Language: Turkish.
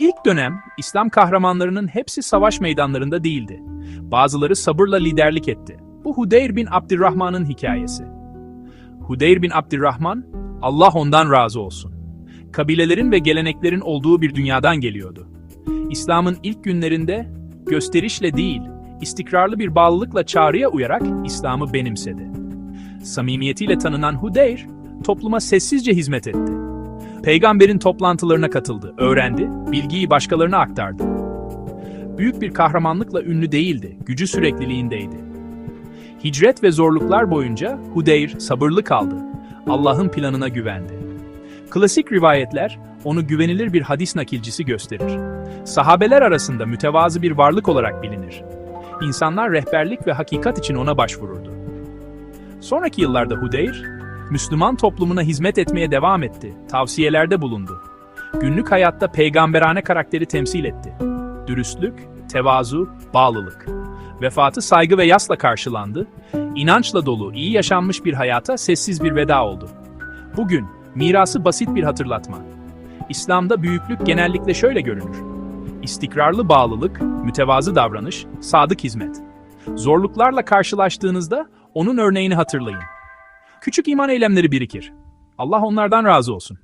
İlk dönem İslam kahramanlarının hepsi savaş meydanlarında değildi. Bazıları sabırla liderlik etti. Bu Hudeyr bin Abdurrahman'ın hikayesi. Hudeyr bin Abdurrahman, Allah ondan razı olsun. Kabilelerin ve geleneklerin olduğu bir dünyadan geliyordu. İslam'ın ilk günlerinde gösterişle değil, istikrarlı bir bağlılıkla çağrıya uyarak İslam'ı benimsedi. Samimiyetiyle tanınan Hudeyr, topluma sessizce hizmet etti. Peygamberin toplantılarına katıldı, öğrendi, bilgiyi başkalarına aktardı. Büyük bir kahramanlıkla ünlü değildi, gücü sürekliliğindeydi. Hicret ve zorluklar boyunca Hudeyr sabırlı kaldı. Allah'ın planına güvendi. Klasik rivayetler onu güvenilir bir hadis nakilcisi gösterir. Sahabeler arasında mütevazı bir varlık olarak bilinir. İnsanlar rehberlik ve hakikat için ona başvururdu. Sonraki yıllarda Hudeyr, Müslüman toplumuna hizmet etmeye devam etti, tavsiyelerde bulundu. Günlük hayatta peygamberane karakteri temsil etti. Dürüstlük, tevazu, bağlılık. Vefatı saygı ve yasla karşılandı. İnançla dolu, iyi yaşanmış bir hayata sessiz bir veda oldu. Bugün mirası basit bir hatırlatma. İslam'da büyüklük genellikle şöyle görünür. İstikrarlı bağlılık, mütevazı davranış, sadık hizmet. Zorluklarla karşılaştığınızda onun örneğini hatırlayın. Küçük iman eylemleri birikir. Allah onlardan razı olsun.